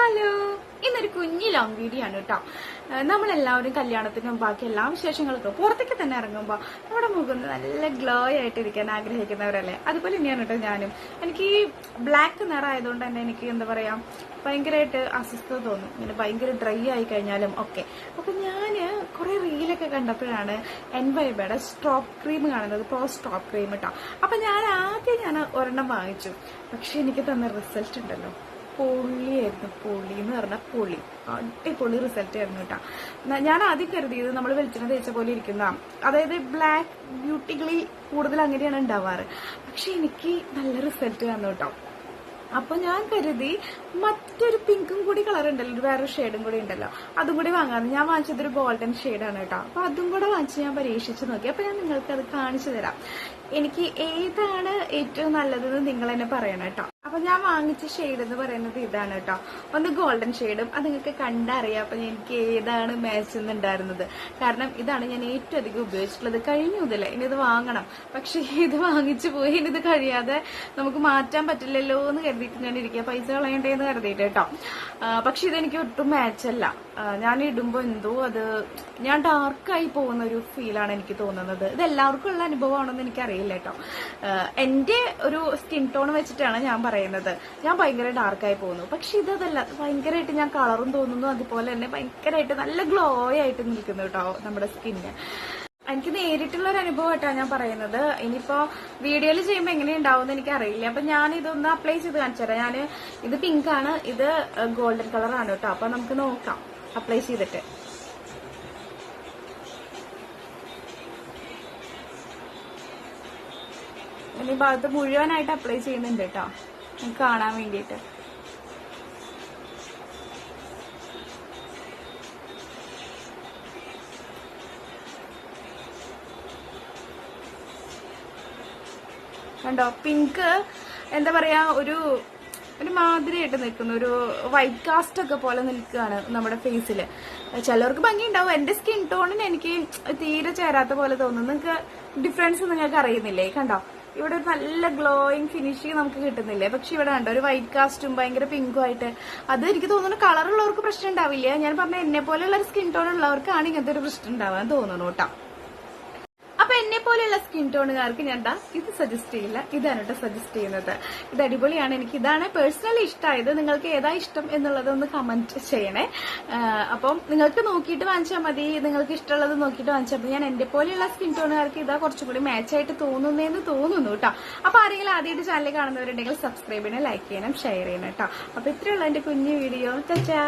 Hello. ഇന്നൊരു കുഞ്ഞി long video ആണ് കേട്ടോ. നമ്മളെല്ലാവരും കല്യാണത്തിനും ബാക്കി എല്ലാ വിശേഷങ്ങൾക്കും പുറത്തേക്ക് തന്നെ ഇറങ്ങുമ്പോൾ നമ്മുടെ മുഖം നല്ല ഗ്ലോ ആയിട്ട് ഇരിക്കാൻ ആഗ്രഹിക്കുന്നവരല്ലേ? അതുപോലെ തന്നെയാണ് കേട്ടോ ഞാനും. എനിക്ക് ഈ ബ്ലാക്ക് നിറമായതുകൊണ്ട് തന്നെ എനിക്ക് എന്താ പറയാ ഭയങ്കരമായിട്ട് അസ്വസ്ഥത തോന്നും. ഇങ്ങനെ ഭയങ്കര ഡ്രൈ ആയി കഴിഞ്ഞാലും ഒക്കെ. അപ്പൊ ഞാൻ കുറെ റീലൊക്കെ കണ്ടപ്പോഴാണ് എൻ വൈബയുടെ സ്ട്രോപ്പ് ക്രീം കാണുന്നത്. പ്രോ സ്ട്രോപ്പ് ക്രീം കേട്ടോ അപ്പൊ ഞാൻ ആദ്യം ഞാൻ ഒരെണ്ണം വാങ്ങിച്ചു. പക്ഷെ എനിക്ക് തന്ന റിസൾട്ട് ഉണ്ടല്ലോ. പൊള്ളിയായിരുന്നു പൊള്ളി എന്ന് പറഞ്ഞാൽ പൊള്ളി അടിപൊളി റിസൾട്ട് ആയിരുന്നു കേട്ടോ. ഞാൻ ആദ്യം കരുതിയത് നമ്മൾ വെളിച്ചെണ്ണ തേച്ച പോലെ ഇരിക്കുന്ന അതായത് ബ്ലാക്ക് ബ്യൂട്ടികളിൽ കൂടുതൽ അങ്ങനെയാണ് ഉണ്ടാവാറ്. പക്ഷെ എനിക്ക് നല്ല റിസൾട്ട് വന്നു കേട്ടോ. അപ്പൊ ഞാൻ കരുതി മറ്റൊരു പിങ്കും കൂടി കളർ ഉണ്ടല്ലോ ഒരു വേറെ ഷെയ്ഡും കൂടി ഉണ്ടല്ലോ അതും കൂടി വാങ്ങാന്ന്. ഞാൻ വാങ്ങിച്ചത് ഒരു ഗോൾഡൻ ഷെയ്ഡാണ് കേട്ടോ. അപ്പൊ അതും കൂടെ വാങ്ങിച്ച് ഞാൻ പരീക്ഷിച്ച് നോക്കി. അപ്പൊ ഞാൻ നിങ്ങൾക്ക് അത് കാണിച്ചു തരാം. എനിക്ക് ഏതാണ് ഏറ്റവും നല്ലതെന്ന് നിങ്ങൾ തന്നെ പറയണം കേട്ടോ. അപ്പൊ ഞാൻ വാങ്ങിച്ച ഷെയ്ഡ് എന്ന് പറയുന്നത് ഇതാണ് കേട്ടോ. ഒന്ന് ഗോൾഡൻ ഷെയ്ഡും അത് നിങ്ങൾക്ക് കണ്ടറിയാം. അപ്പൊ എനിക്ക് ഏതാണ് മാച്ച് എന്നുണ്ടായിരുന്നത് കാരണം ഇതാണ് ഞാൻ ഏറ്റവും അധികം ഉപയോഗിച്ചിട്ടുള്ളത്. കഴിഞ്ഞു മുതലേ ഇനി ഇത് വാങ്ങണം. പക്ഷെ ഇത് വാങ്ങിച്ചു പോയി ഇനി ഇത് കഴിയാതെ നമുക്ക് മാറ്റാൻ പറ്റില്ലല്ലോ എന്ന് കരുതിയിട്ട് ഞാൻ ഇരിക്കുക പൈസ കളയണ്ടേ എന്ന് കരുതിയിട്ട് കേട്ടോ. പക്ഷെ ഇതെനിക്ക് ഒട്ടും മാച്ചല്ല ഞാൻ ഇടുമ്പോ എന്തോ അത് ഞാൻ ഡാർക്കായി പോകുന്ന ഒരു ഫീലാണ് എനിക്ക് തോന്നുന്നത്. ഇത് എല്ലാവർക്കും ഉള്ള അനുഭവമാണെന്ന് എനിക്കറിയില്ല കേട്ടോ. ആ, എന്റെ ഒരു സ്കിൻ ടോൺ വെച്ചിട്ടാണ് ഞാൻ പറയുന്നത്. ഞാൻ ഭയങ്കര ഡാർക്കായി പോകുന്നു. പക്ഷെ ഇതല്ല ഭയങ്കരമായിട്ട് ഞാൻ കളറും തോന്നുന്നു. അതുപോലെ തന്നെ ഭയങ്കരമായിട്ട് നല്ല ഗ്ലോ ആയിട്ട് നിൽക്കുന്നു കേട്ടോ നമ്മുടെ സ്കിന്ന് എനിക്ക് നേരിട്ടുള്ള ഒരു അനുഭവമായിട്ടാണ് ഞാൻ പറയുന്നത്. ഇനിയിപ്പോ വീഡിയോയിൽ ചെയ്യുമ്പോൾ എങ്ങനെ ഉണ്ടാവും എനിക്ക് അറിയില്ല. അപ്പൊ ഞാൻ ഇതൊന്ന് അപ്ലൈ ചെയ്ത് കാണിച്ചു തരാം. ഞാൻ ഇത് പിങ്ക് ആണ്. ഇത് ഗോൾഡൻ കളറാണ് കേട്ടോ. അപ്പൊ നമുക്ക് നോക്കാം. അപ്ലൈ ചെയ്തിട്ട്. ഈ ഭാഗത്ത് മുഴുവനായിട്ട് അപ്ലൈ ചെയ്യുന്നുണ്ട് കേട്ടോ. കാണാൻ വേണ്ടിയിട്ട്. കണ്ടോ? പിങ്ക് എന്താ പറയാ ഒരു ഒരു മാതിരിയായിട്ട് നിൽക്കുന്നു. ഒരു വൈറ്റ് കാസ്റ്റ് ഒക്കെ പോലെ നിൽക്കുകയാണ് നമ്മുടെ ഫേസിൽ ചിലവർക്ക് ഭംഗി എന്റെ സ്കിൻ ടോണിന് എനിക്ക് തീരെ ചേരാത്ത പോലെ തോന്നുന്നു. നിങ്ങൾക്ക് ഡിഫറൻസ് നിങ്ങൾക്ക് അറിയുന്നില്ലേ? കണ്ടോ? ഇവിടെ ഒരു നല്ല ഗ്ലോയിങ് ഫിനിഷിങ് നമുക്ക് കിട്ടുന്നില്ലേ? പക്ഷെ ഇവിടെ കണ്ടോ ഒരു വൈറ്റ് കാസ്റ്റും ഭയങ്കര പിങ്കും ആയിട്ട്. അത് എനിക്ക് തോന്നുന്നു കളറുള്ളവർക്ക് പ്രശ്നം ഉണ്ടാവില്ല. ഞാൻ പറഞ്ഞ എന്നെ പോലെയുള്ള ഒരു സ്കിൻ ടോൺ ഉള്ളവർക്കാണ് ഇങ്ങനത്തെ ഒരു പ്രശ്നം ഉണ്ടാവാൻ തോന്നുന്നു കേട്ടോ. എന്നെ പോലെയുള്ള സ്കിൻ ടോണുകാർക്ക് ഞാൻ ഇത് സജസ്റ്റ് ചെയ്യില്ല. ഇതാണ് കേട്ടോ സജസ്റ്റ് ചെയ്യുന്നത്. ഇത് അടിപൊളിയാണ്. എനിക്ക് ഇതാണ് പേഴ്സണലി ഇഷ്ടമായത് നിങ്ങൾക്ക് ഏതാ ഇഷ്ടം എന്നുള്ളത് ഒന്ന് കമന്റ് ചെയ്യണേ അപ്പം നിങ്ങൾക്ക് നോക്കിയിട്ട് വാങ്ങിച്ചാൽ മതി. നിങ്ങൾക്ക് ഇഷ്ടമുള്ളത് നോക്കിയിട്ട് വാങ്ങിച്ചാൽ മതി. ഞാൻ എന്റെ പോലെയുള്ള സ്കിൻ ടോണുകാർക്ക് ഇതാ കുറച്ചും കൂടി മാച്ച് ആയിട്ട് തോന്നുന്നതെന്ന് തോന്നുന്നു കേട്ടോ അപ്പൊ ആരെങ്കിലും ആദ്യമായിട്ട് ചാനൽ കാണുന്നവരുണ്ടെങ്കിൽ സബ്സ്ക്രൈബ് ചെയ്യണം ലൈക്ക് ചെയ്യണം ഷെയർ ചെയ്യണം കേട്ടോ അപ്പൊ ഇത്രയുള്ള എന്റെ കുഞ്ഞു വീഡിയോ ചാ